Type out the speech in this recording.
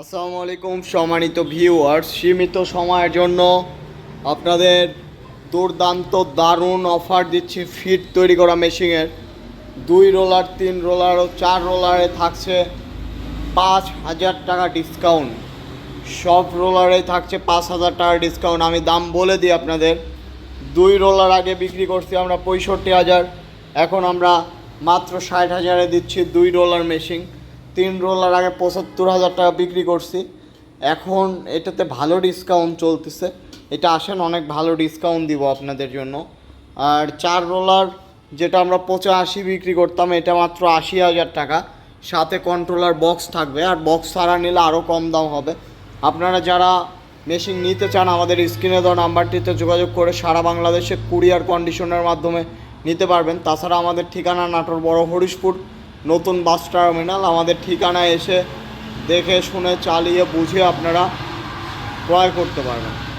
আসসালামু আলাইকুম সম্মানিত ভিউয়ার্স সীমিত সময়ের জন্য আপনাদের দুর্দান্ত দারুণ অফার দিচ্ছি ফিট তৈরি করা মেশিনের দুই রোলার তিন রোলার ও চার রোলারে থাকছে পাঁচ হাজার টাকা ডিসকাউন্ট সব রোলারে থাকছে পাঁচ হাজার টাকা ডিসকাউন্ট আমি দাম বলে দিই আপনাদের। দুই রোলার আগে বিক্রি করছি আমরা পঁয়ষট্টি হাজার। এখন আমরা মাত্র ষাট হাজারে দিচ্ছি দুই রোলার মেশিন তিন রোলার আগে পঁচাত্তর হাজার টাকা বিক্রি করছি। এখন এটাতে ভালো ডিসকাউন্ট চলতেছে। এটা আসেন, অনেক ভালো ডিসকাউন্ট দিব আপনাদের জন্য। আর চার রোলার যেটা আমরা পঁচাশি বিক্রি করতাম, এটা মাত্র আশি হাজার টাকা। সাথে কন্ট্রোলার বক্স থাকবে, আর বক্স ছাড়া নিলে আরও কম দাম হবে। আপনারা যারা মেশিন নিতে চান, আমাদের স্ক্রিনে দেওয়া নাম্বারটিতে যোগাযোগ করে সারা বাংলাদেশে কুরিয়ার কন্ডিশনের মাধ্যমে নিতে পারবেন। তাছাড়া আমাদের ঠিকানা নাটোর বড় হরিশপুর। নতুন বাস টার্মিনাল আমাদের ঠিকানায় এসে দেখে শুনে চালিয়ে বুঝে আপনারা ক্রয় করতে পারবেন।